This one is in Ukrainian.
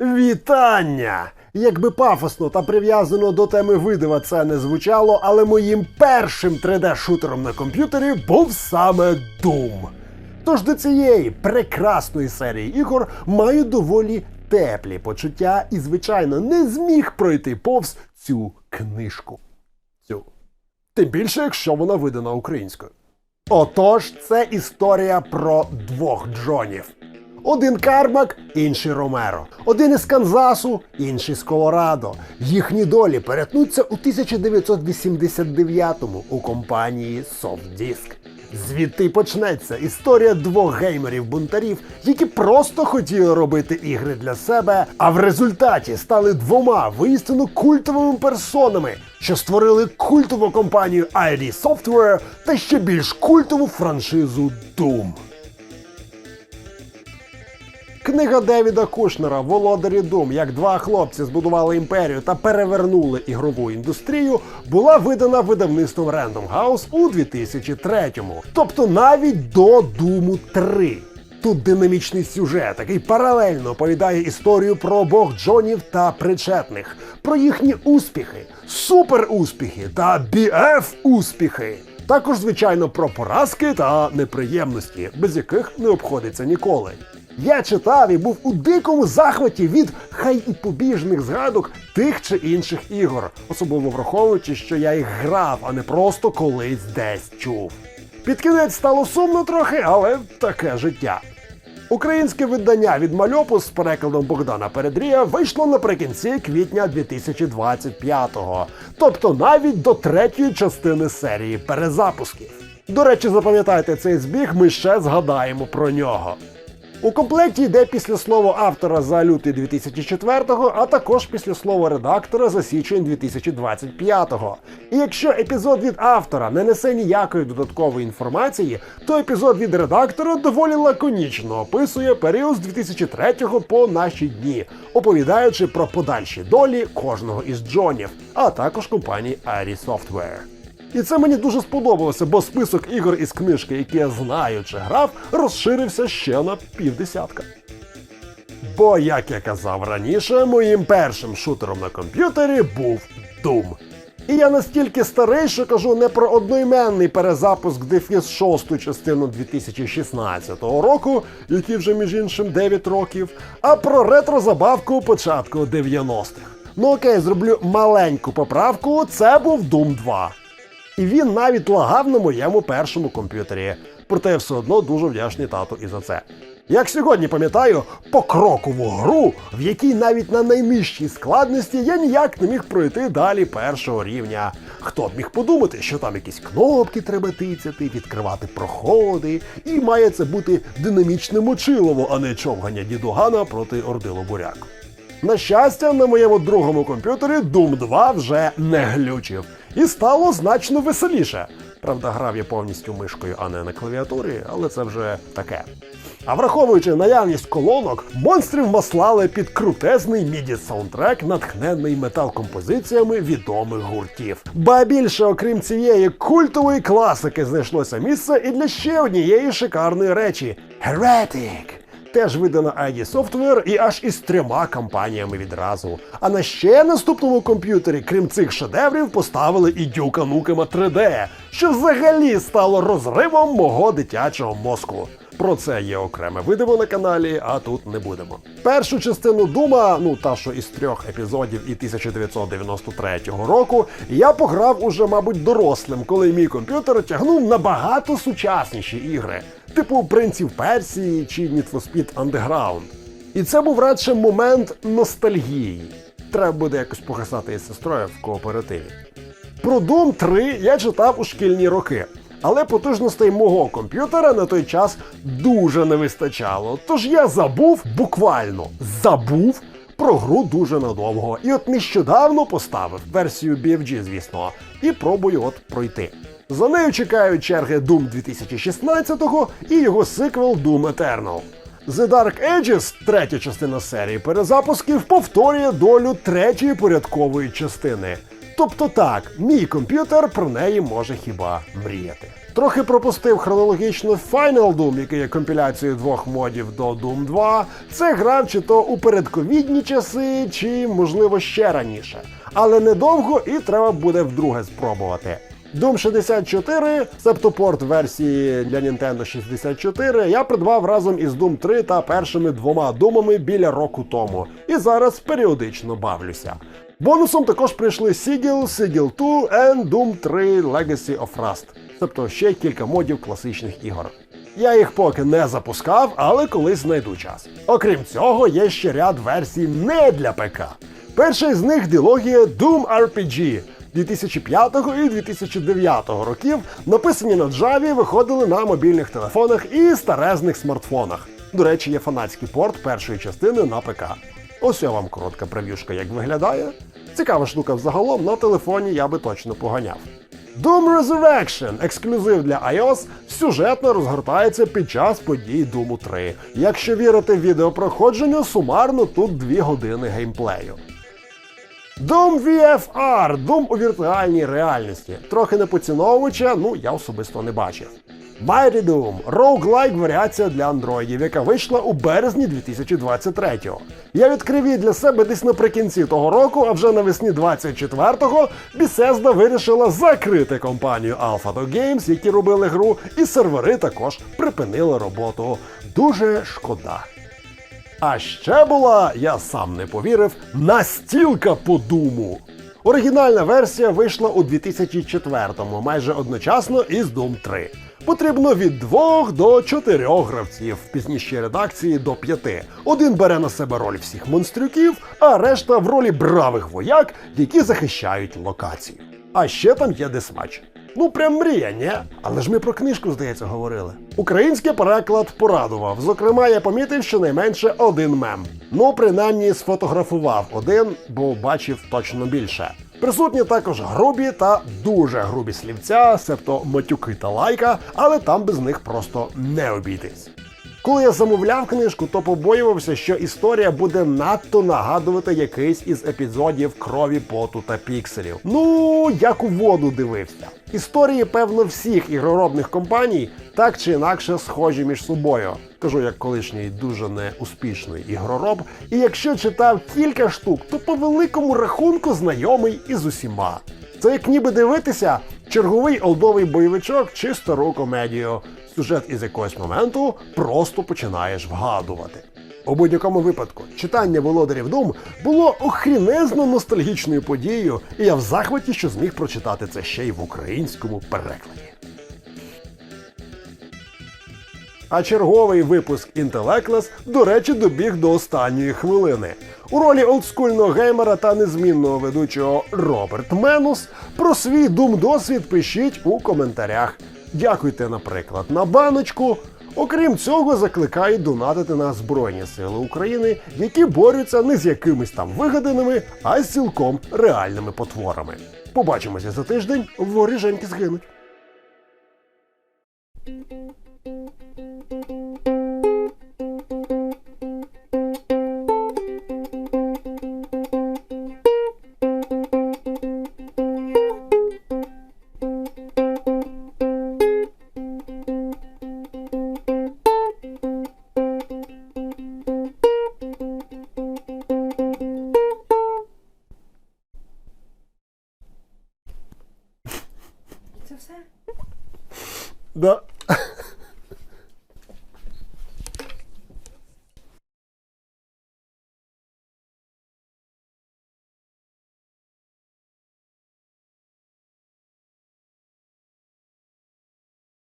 Вітання! Якби пафосно та прив'язано до теми видива це не звучало, але моїм першим 3D-шутером на комп'ютері був саме Doom. Тож до цієї прекрасної серії ігор маю доволі теплі почуття і, звичайно, не зміг пройти повз цю книжку. Цю. Тим більше, якщо вона видана українською. Отож, це історія про двох Джонів. Один Кармак, інший Ромеро. Один із Канзасу, інший з Колорадо. Їхні долі перетнуться у 1989-му у компанії SoftDisk. Звідти почнеться історія двох геймерів-бунтарів, які просто хотіли робити ігри для себе, а в результаті стали двома воістину культовими персонами, що створили культову компанію ID Software та ще більш культову франшизу Doom. Книга Девіда Кушнера Володарі Дум, як два хлопці збудували імперію та перевернули ігрову індустрію, була видана видавництвом Random House у 2003-му. Тобто навіть до Думу 3. Тут динамічний сюжет, який паралельно оповідає історію про обох Джонів та причетних, про їхні успіхи, суперуспіхи та BF успіхи. Також, звичайно, про поразки та неприємності, без яких не обходиться ніколи. Я читав і був у дикому захваті від хай і побіжних згадок тих чи інших ігор, особливо враховуючи, що я їх грав, а не просто колись десь чув. Під кінець стало сумно трохи, але таке життя. Українське видання від мальопу з перекладом Богдана Передрія вийшло наприкінці квітня 2025-го, тобто навіть до третьої частини серії перезапусків. До речі, запам'ятайте цей збіг, ми ще згадаємо про нього. У комплекті йде післяслово автора за лютий 2004-го, а також післяслово редактора за січень 2025-го. І якщо епізод від автора не несе ніякої додаткової інформації, то епізод від редактора доволі лаконічно описує період з 2003 по наші дні, оповідаючи про подальші долі кожного із Джонів, а також компанії Ari Software. І це мені дуже сподобалося, бо список ігор із книжки, які я знаю чи грав, розширився ще на півдесятка. Бо, як я казав раніше, моїм першим шутером на комп'ютері був Doom. І я настільки старий, що кажу не про одноіменний перезапуск Дефіс 6 частину 2016 року, який вже між іншим 9 років, а про ретро-забавку початку 90-х. Ну окей, зроблю маленьку поправку. Це був Doom 2. І він навіть лагав на моєму першому комп'ютері. Проте я все одно дуже вдячний тату і за це. Як сьогодні пам'ятаю, покрокову гру, в якій навіть на найнижчій складності я ніяк не міг пройти далі першого рівня. Хто б міг подумати, що там якісь кнопки треба тицяти, відкривати проходи, і має це бути динамічне мочилово, а не човгання дідугана проти ордилу буряк. На щастя, на моєму другому комп'ютері Doom 2 вже не глючив. І стало значно веселіше. Правда, грав я повністю мишкою, а не на клавіатурі, але це вже таке. А враховуючи наявність колонок, монстрів маслали під крутезний міді саундтрек, натхнений метал-композиціями відомих гуртів. Ба більше, окрім цієї культової класики, знайшлося місце і для ще однієї шикарної речі Heretic. Теж видана ID Software і аж із трьома компаніями відразу. А на ще наступному комп'ютері, крім цих шедеврів, поставили і Duke Nukem 3D, що взагалі стало розривом мого дитячого мозку. Про це є окреме видимо на каналі, а тут не будемо. Першу частину Дума, ну та що із трьох епізодів і 1993 року, я пограв уже, мабуть, дорослим, коли мій комп'ютер тягнув набагато сучасніші ігри, типу Принців Персії чи Need for Speed Underground. І це був радше момент ностальгії. Треба буде якось погасати із сестрою в кооперативі. Про Doom 3 я читав у шкільні роки, але потужностей мого комп'ютера на той час дуже не вистачало. Тож я забув, буквально забув про гру дуже надовго. І от нещодавно поставив версію BFG, звісно, і пробую от пройти. За нею чекають черги Doom 2016 і його сиквел Doom Eternal. The Dark Ages, третя частина серії перезапусків, повторює долю третьої порядкової частини. Тобто так, мій комп'ютер про неї може хіба мріяти. Трохи пропустив хронологічно Final Doom, який є компіляцією двох модів до Doom 2. Це грав чи то у передковідні часи, чи можливо ще раніше. Але недовго і треба буде вдруге спробувати. Doom 64, септопорт версії для Nintendo 64, я придбав разом із Doom 3 та першими двома думами біля року тому. І зараз періодично бавлюся. Бонусом також прийшли Sigil, Sigil 2 and Doom 3 Legacy of Rust, тобто ще кілька модів класичних ігор. Я їх поки не запускав, але колись знайду час. Окрім цього, є ще ряд версій не для ПК. Перша з них дилогія Doom RPG 2005 і 2009 років, написані на Java, виходили на мобільних телефонах і старезних смартфонах. До речі, є фанатський порт першої частини на ПК. Ось я вам коротка прев'юшка, як виглядає. Цікава штука взагалом, на телефоні я би точно поганяв. Doom Resurrection, ексклюзив для iOS, сюжетно розгортається під час подій Doom 3. Якщо вірити відеопроходженню, сумарно тут 2 години геймплею. Doom VFR, Doom у віртуальній реальності. Трохи не поціновувача, ну я особисто не бачив. Mighty Doom – роуглайк варіація для андроїдів, яка вийшла у березні 2023-го. Я відкрив її для себе десь наприкінці того року, а вже навесні 24-го Bethesda вирішила закрити компанію AlphaDog Games, які робили гру, і сервери також припинили роботу. Дуже шкода. А ще була, я сам не повірив, настілка по думу. Оригінальна версія вийшла у 2004-му, майже одночасно із Doom 3. Потрібно від 2 до 4 гравців, в пізнішій редакції до 5. Один бере на себе роль всіх монстрюків, а решта в ролі бравих вояк, які захищають локацію. А ще там є десмач. Ну, прям мрія, ні? Але ж ми про книжку, здається, говорили. Український переклад порадував. Зокрема, я помітив щонайменше один мем. Ну, принаймні, сфотографував один, бо бачив точно більше. Присутні також грубі та дуже грубі слівця, себто матюки та лайка, але там без них просто не обійтись. Коли я замовляв книжку, то побоювався, що історія буде надто нагадувати якийсь із епізодів крові, поту та пікселів. Ну, як у воду дивився. Історії, певно, всіх ігроробних компаній так чи інакше схожі між собою. Кажу, як колишній дуже неуспішний ігророб. І якщо читав кілька штук, то по великому рахунку знайомий із усіма. Це як ніби дивитися черговий олдовий бойовичок чи стару комедію. Сюжет із якогось моменту просто починаєш вгадувати. У будь-якому випадку, читання володарів Дум було охрінезно ностальгічною подією, і я в захваті, що зміг прочитати це ще й в українському перекладі. А черговий випуск Intellectless, до речі, добіг до останньої хвилини. У ролі олдскульного геймера та незмінного ведучого Роберт Менус про свій дум досвід пишіть у коментарях. Дякуйте, наприклад, на баночку. Окрім цього, закликаю донатити на Збройні Сили України, які борються не з якимись там вигаданими, а з цілком реальними потворами. Побачимося за тиждень, воріженьки згинуть. Це все? Да.